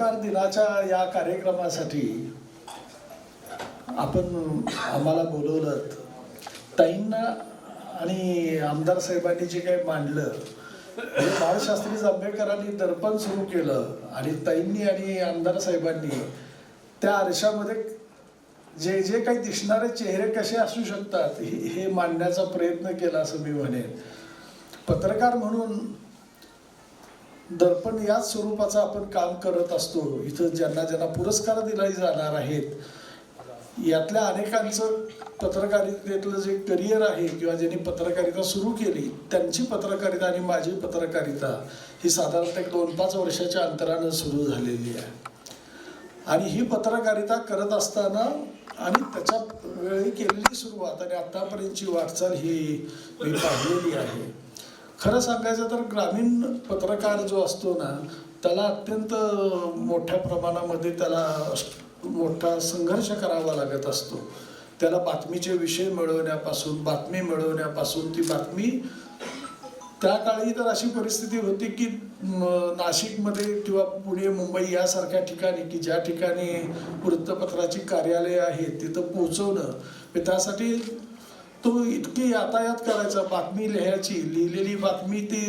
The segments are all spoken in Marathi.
पत्रकार दिनाच्या या कार्यक्रमासाठी आपण आम्हाला बोलवलं. ताईंना आणि आमदार साहेबांनी जे काही मांडलं बाळशास्त्री जांभेकरांनी दर्पण सुरू केलं आणि ताईंनी आणि आमदार साहेबांनी त्या आरशामध्ये जे जे काही दिसणारे चेहरे कसे असू शकतात हे मांडण्याचा प्रयत्न केला असं मी म्हणेन. पत्रकार म्हणून दर्पण याच स्वरूपाचं आपण काम करत असतो. इथं ज्यांना ज्यांना पुरस्कार दिले जाणार आहेत यातल्या अनेकांचं पत्रकारितेतलं जे करिअर आहे किंवा ज्यांनी पत्रकारिता सुरू केली त्यांची पत्रकारिता आणि माझी पत्रकारिता ही साधारणतः एक दोन पाच वर्षाच्या अंतरानं सुरू झालेली आहे. आणि ही पत्रकारिता करत असताना आणि त्याच्या वेळी केलेली सुरुवात आणि आतापर्यंतची वाटचाल ही मी पाहिलेली आहे. खरं सांगायचं तर ग्रामीण पत्रकार जो असतो ना त्याला अत्यंत मोठ्या प्रमाणामध्ये त्याला मोठा संघर्ष करावा लागत असतो. त्याला बातमीचे विषय मिळवण्यापासून बातमी मिळवण्यापासून ती बातमी त्या काळी तर अशी परिस्थिती होती की नाशिकमध्ये किंवा पुणे मुंबई यासारख्या ठिकाणी की ज्या ठिकाणी वृत्तपत्राची कार्यालय आहेत तिथं पोहोचवणं. त्यासाठी तो इतकी यातायात करायचा बातमी लिहायची लिहिलेली बातमी ती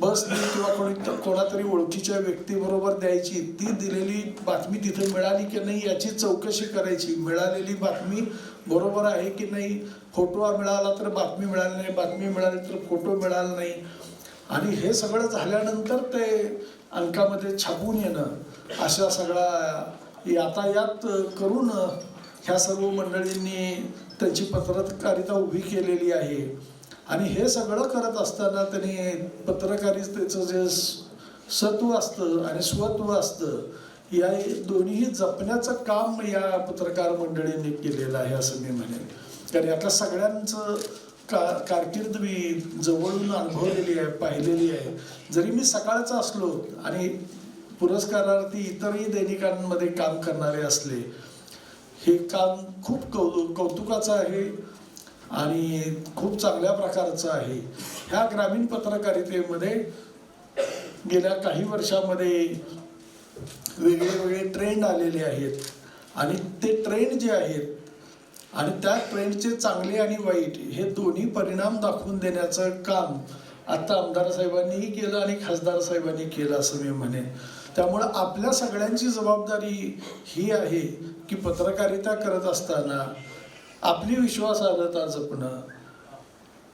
बसने किंवा कोणी कोणातरी ओळखीच्या व्यक्तीबरोबर द्यायची ती दिलेली बातमी तिथे मिळाली की नाही याची चौकशी करायची. मिळालेली बातमी बरोबर आहे की नाही? फोटो मिळाला तर बातमी मिळाली नाही बातमी मिळाली तर फोटो मिळाला नाही. आणि हे सगळं झाल्यानंतर ते अंकामध्ये छापून येणं अशा सगळा यातायात करून ह्या सर्व मंडळींनी त्यांची पत्रकारिता उभी केलेली आहे. आणि हे सगळं करत असताना त्यांनी पत्रकारितेचं जे सत्व असतं आणि स्वत्व असतं या दोन्हीही जपण्याचं काम या पत्रकार मंडळींनी केलेलं आहे असं मी म्हणेन. कारण यातल्या सगळ्यांचं का कारकीर्द मी जवळून अनुभवलेली आहे पाहिलेली आहे. जरी मी सकाळचा असलो आणि पुरस्कारार्थी इतरही दैनिकांमध्ये काम करणारे असले हे काम खूप कौ कौतुकाचं आहे आणि खूप चांगल्या प्रकारचं आहे. ह्या ग्रामीण पत्रकारितेमध्ये गेल्या काही वर्षामध्ये वेगळे वेगळे ट्रेंड आलेले आहेत. आणि ते ट्रेंड जे आहेत आणि त्या ट्रेंडचे चांगले आणि वाईट हे दोन्ही परिणाम दाखवून देण्याचं काम आता आमदार साहेबांनीही केलं आणि खासदार साहेबांनी केलं असं मी म्हणेन. त्यामुळं आपल्या सगळ्यांची जबाबदारी ही आहे की पत्रकारिता करत असताना आपली विश्वासार्हता जपणं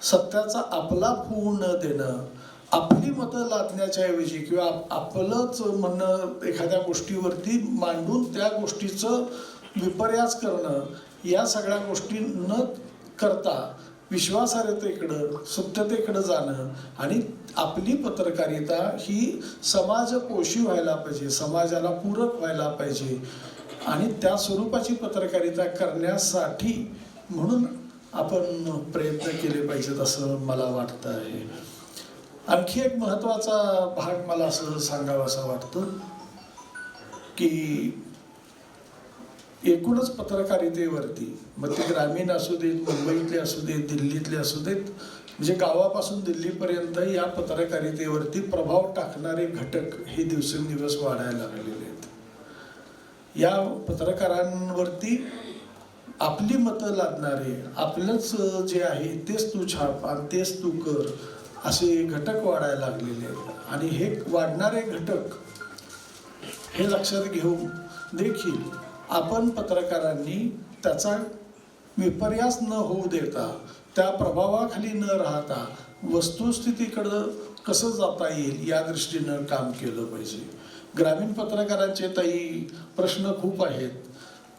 सत्याचा आपला होऊ न देणं आपली मतं लादण्याच्या ऐवजी किंवा आपलंच म्हणणं एखाद्या गोष्टीवरती मांडून त्या गोष्टीचं विपर्यास करणं या सगळ्या गोष्टी न करता विश्वासार्हतेकडं सत्यतेकडं जाणं आणि आपली पत्रकारिता ही समाजपोषी व्हायला पाहिजे समाजाला पूरक व्हायला पाहिजे. आणि त्या स्वरूपाची पत्रकारिता करण्यासाठी म्हणून आपण प्रयत्न केले पाहिजेत असं मला वाटतं आहे आणखी एक महत्त्वाचा भाग मला असं सांगावासा वाटतं की एकूणच पत्रकारितेवरती मग ते ग्रामीण असू देत मुंबईतले असू देत दिल्लीतले असू देत म्हणजे गावापासून दिल्लीपर्यंत या पत्रकारितेवरती प्रभाव टाकणारे घटक हे दिवसेंदिवस वाढायला लागलेले आहेत. या पत्रकारांवरती आपली मतं लादणारे आपलंच जे आहे तेच तू छाप आणि तेच तू कर असे घटक वाढायला लागलेले आहेत. आणि हे वाढणारे घटक हे लक्षात घेऊन देखील आपण पत्रकारांनी त्याचा विपर्यास न होऊ देता त्या प्रभावाखाली न राहता वस्तुस्थितीकडं कसं जाता येईल या दृष्टीनं काम केलं पाहिजे. ग्रामीण पत्रकारांचे ताई प्रश्न खूप आहेत.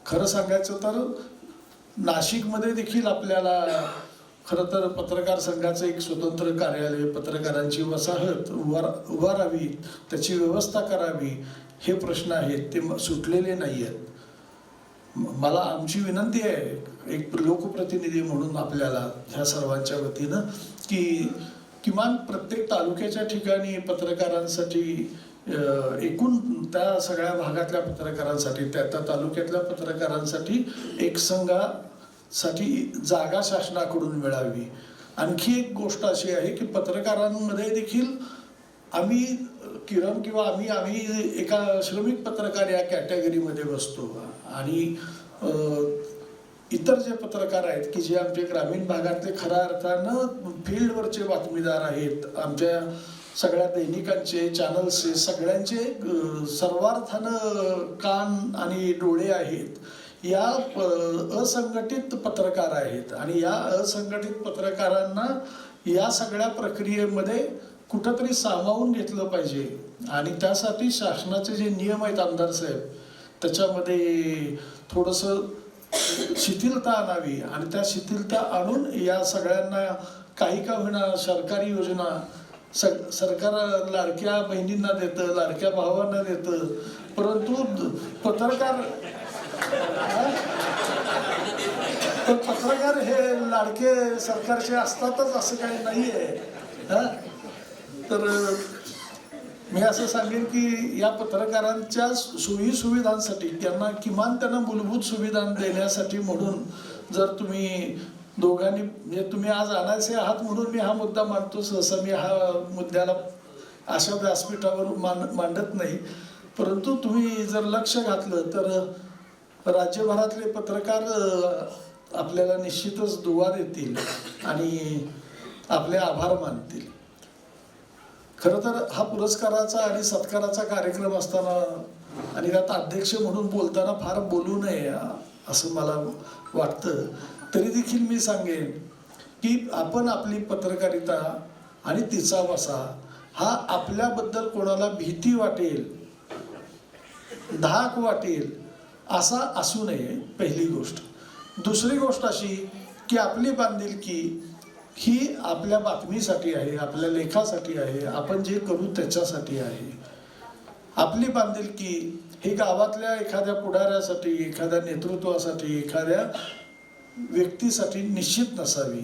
खरं सांगायचं तर नाशिकमध्ये देखील आपल्याला खरं तर पत्रकार संघाचं एक स्वतंत्र कार्यालय पत्रकारांची वसाहत उभार उभारावी त्याची व्यवस्था करावी हे प्रश्न आहेत ते सुटलेले नाही आहेत मला आमची विनंती आहे एक लोकप्रतिनिधी म्हणून आपल्याला ह्या सर्वांच्या वतीनं की किमान प्रत्येक तालुक्याच्या ठिकाणी पत्रकारांसाठी एकूण त्या सगळ्या भागातल्या पत्रकारांसाठी त्या त्या तालुक्यातल्या पत्रकारांसाठी एक संघासाठी जागा शासनाकडून मिळावी. आणखी एक गोष्ट अशी आहे की पत्रकारांमध्ये देखील आम्ही किरण किंवा आम्ही आम्ही एका श्रमिक पत्रकार या कॅटेगरीमध्ये बसतो. आणि इतर जे पत्रकार आहेत की जे आमचे ग्रामीण भागातले खऱ्या अर्थानं फील्डवरचे बातमीदार आहेत आमच्या सगळ्या दैनिकांचे चॅनल्सचे सगळ्यांचे सर्वार्थानं कान आणि डोळे आहेत. या असंघटित पत्रकार आहेत. आणि या असंघटित पत्रकारांना या सगळ्या प्रक्रियेमध्ये कुठंतरी सामावून घेतलं पाहिजे. आणि त्यासाठी शासनाचे जे नियम आहेत आमदार साहेब त्याच्यामध्ये थोडंसं शिथिलता आणावी आणि त्या शिथिलता आणून या सगळ्यांना काही का होईना सरकारी योजना सर सरकार लाडक्या बहिणींना देतं लाडक्या भावांना देतं परंतु पत्रकार पत्रकार हे लाडके सरकारचे असतातच असं काही नाही आहे हा? तर मी असं सांगेन की या पत्रकारांच्या सोयी सुविधांसाठी त्यांना किमान त्यांना मूलभूत सुविधा देण्यासाठी म्हणून जर तुम्ही दोघांनी म्हणजे तुम्ही आज आणायचे आहात म्हणून मी हा मुद्दा मांडतो सहसा मी हा मुद्द्याला अशा व्यासपीठावर मान मांडत नाही. परंतु तुम्ही जर लक्ष घातलं तर राज्यभरातले पत्रकार आपल्याला निश्चितच दुवा देतील आणि आपले आभार मानतील. खरं तर हा पुरस्काराचा आणि सत्काराचा कार्यक्रम असताना आणि त्यात अध्यक्ष म्हणून बोलताना फार बोलू नये असं मला वाटतं. तरी देखील मी सांगेन की आपण आपली पत्रकारिता आणि तिचा वसा हा आपल्याबद्दल कोणाला भीती वाटेल धाक वाटेल असा असू नये पहिली गोष्ट. दुसरी गोष्ट अशी की आपली बांधिलकी ही आपल्या बातमीसाठी आहे आपल्या लेखासाठी आहे आपण जे करू त्याच्यासाठी आहे. आपली बांधिलकी ही गावातल्या एखाद्या पुढाऱ्यासाठी एखाद्या नेतृत्वासाठी एखाद्या व्यक्तीसाठी निश्चित नसावी.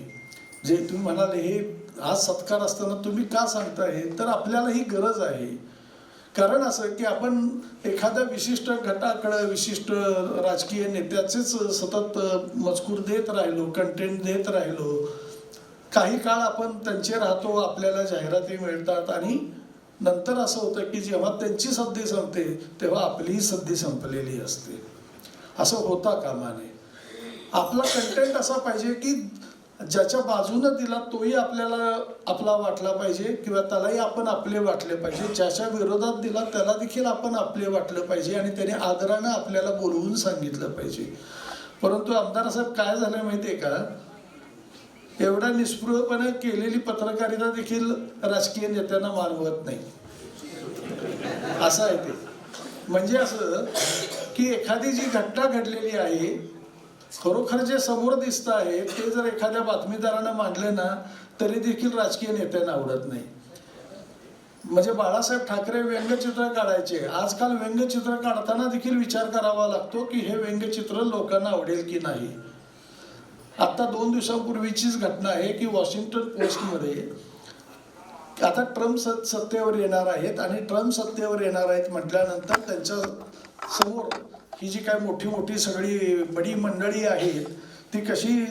जे तुम्ही म्हणाले हे आज सत्कार असताना तुम्ही का सांगताय तर आपल्याला ही गरज आहे. कारण असं की आपण एखाद्या विशिष्ट गटाकडं विशिष्ट राजकीय नेत्याचेच सतत मजकूर देत राहिलो कंटेंट देत राहिलो काही काळ आपण त्यांचे राहतो आपल्याला जाहिराती मिळतात आणि नंतर असं होतं की जेव्हा त्यांची सद्दी संपते तेव्हा आपलीही सद्दी संपलेली असते. असं होता कामा नये आपला कंटेंट असा पाहिजे की ज्याच्या बाजूनं दिला तोही आपल्याला आपला वाटला पाहिजे किंवा त्यालाही आपण आपले वाटले पाहिजे. ज्याच्या विरोधात दिला त्याला देखील आपण आपले वाटलं पाहिजे आणि त्याने आदरानं आपल्याला बोलवून सांगितलं पाहिजे. परंतु आमदार साहेब काय झालं माहिती आहे का? एवढा निस्पृहपणे केलेली पत्रकारिता देखील राजकीय नेत्यांना मानवत नाही. असं आहे ते. म्हणजे असं की एखादी जी घटना घडलेली आहे खरोखर जे समोर दिसत आहे ते जर एखाद्या बातमीदारानं मांडलं ना तरी देखील राजकीय नेत्यांना आवडत नाही. म्हणजे बाळासाहेब ठाकरे व्यंगचित्र काढायचे. आजकाल व्यंगचित्र काढताना देखील विचार करावा लागतो की हे व्यंगचित्र लोकांना आवडेल की नाही. आता दोन दिवसांपूर्वीचीच घटना आहे की वॉशिंग्टन पोस्टमध्ये आता ट्रम्प सत सत्तेवर येणार आहेत आणि ट्रम्प सत्तेवर येणार आहेत म्हटल्यानंतर त्यांच्यासमोर ही जी काय मोठी मोठी सगळी बडी मंडळी आहेत ती कशी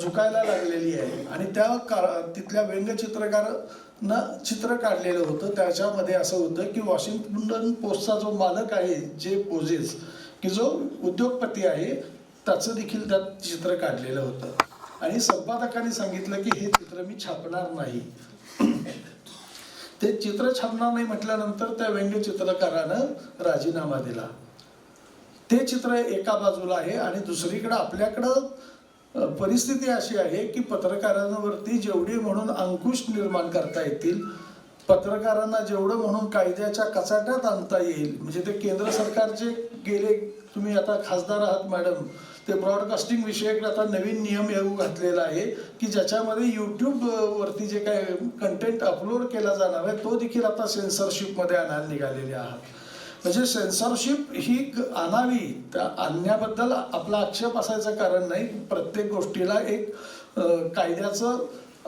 झुकायला लागलेली आहे. आणि त्या का तिथल्या व्यंगचित्रकारनं चित्र काढलेलं होतं. त्याच्यामध्ये असं होतं की वॉशिंग्टन पोस्टचा जो मालक आहे जे पोजेस की जो उद्योगपती आहे त्याचं देखील त्यात चित्र काढलेलं होतं. आणि संपादकांनी सांगितलं की हे चित्र मी छापणार नाही. ते चित्र छापणार नाही म्हटल्यानंतर त्या व्यंगचित्रकारानं राजीनामा दिला. ते चित्र एका बाजूला आहे आणि दुसरीकडं आपल्याकडं परिस्थिती अशी आहे की पत्रकारांवरती जेवढी म्हणून अंकुश निर्माण करता येतील पत्रकारांना जेवढं म्हणून कायद्याच्या कचाट्यात आणता येईल म्हणजे ते केंद्र सरकारचे गेले तुम्ही आता खासदार आहात मॅडम ते ब्रॉडकास्टिंग विषयक आता नवीन नियम येऊ घातलेला आहे की ज्याच्यामध्ये यूट्यूब वरती जे काय कंटेंट अपलोड केला जाणार आहे तो देखील आता सेन्सरशिपमध्ये आणायला निघालेले आहात. म्हणजे सेन्सॉरशिप ही आणावी त्या आणण्याबद्दल आपला आक्षेप असायचं कारण नाही. प्रत्येक गोष्टीला एक कायद्याचं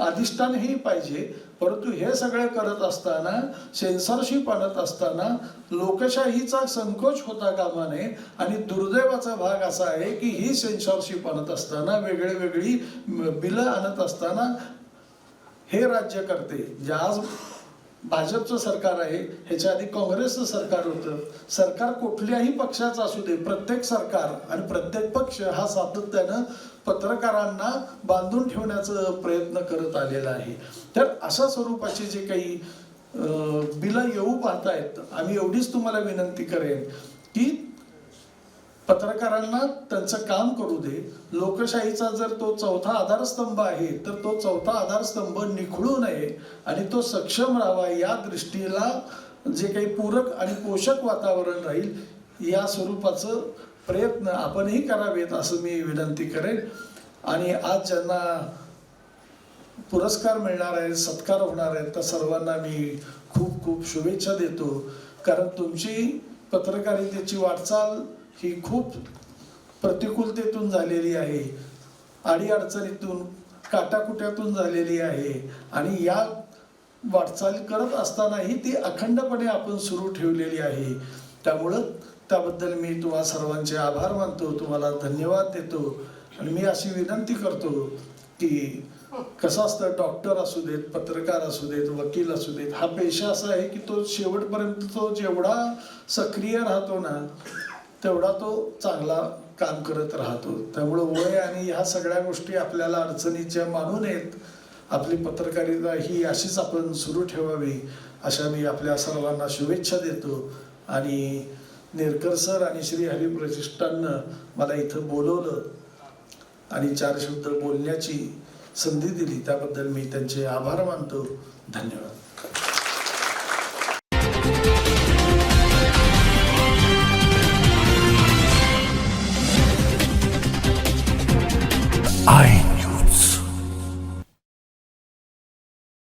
अधिष्ठानही पाहिजे. परंतु हे सगळे करत असताना सेन्सॉरशिप आणत असताना लोकशाहीचा संकोच होता कामा नये आणि दुर्दैवाचा भाग असा आहे की ही सेन्सॉरशिप आणत असताना वेगळी वेगळी बिलं आणत असताना हे राज्य करते. जे आज भाजपचं सरकार आहे ह्याच्या आधी काँग्रेसचं सरकार होतं. सरकार कुठल्याही पक्षाचं असू दे प्रत्येक सरकार आणि प्रत्येक पक्ष हा सातत्यानं पत्रकारांना बांधून ठेवण्याचा प्रयत्न करत आलेला आहे. तर अशा स्वरूपाचे जे काही बिलं येऊ पाहतायत आम्ही एवढीच तुम्हाला विनंती करेन की पत्रकारांना त्यांचं काम करू दे. लोकशाहीचा जर तो चौथा आधारस्तंभ आहे तर तो चौथा आधारस्तंभ निखळू नये आणि तो सक्षम राहावा. या दृष्टीला जे काही पूरक आणि पोषक वातावरण राहील या स्वरूपाचं प्रयत्न आपणही करावेत असं मी विनंती करेन. आणि आज ज्यांना पुरस्कार मिळणार आहे सत्कार होणार आहे त्या सर्वांना मी खूप खूप शुभेच्छा देतो. कारण तुमची पत्रकारितेची वाटचाल ही खूप प्रतिकूलतेतून झालेली आहे. अडीअडचणीतून काटाकुट्यातून झालेली आहे. आणि या वाटचाल करत असतानाही ती अखंडपणे आपण सुरू ठेवलेली आहे. त्यामुळं त्याबद्दल मी तुम्हा सर्वांचे आभार मानतो. तुम्हाला धन्यवाद देतो. आणि मी अशी विनंती करतो की कसं असतं डॉक्टर असू देत पत्रकार असू देत वकील असू देत हा पेशा असा आहे की तो शेवटपर्यंत तो जेवढा सक्रिय राहतो ना तेवढा तो चांगला काम करत राहतो. त्यामुळं वय आणि ह्या सगळ्या गोष्टी आपल्याला अडचणीच्या मानून येत आपली पत्रकारिता ही अशीच आपण सुरू ठेवावी अशा मी आपल्या सर्वांना शुभेच्छा देतो. आणि नेरकर सर आणि श्री हरी प्रतिष्ठाननं मला इथं बोलवलं आणि चार शब्द बोलण्याची संधी दिली. त्याबद्दल मी त्यांचे आभार मानतो. धन्यवाद.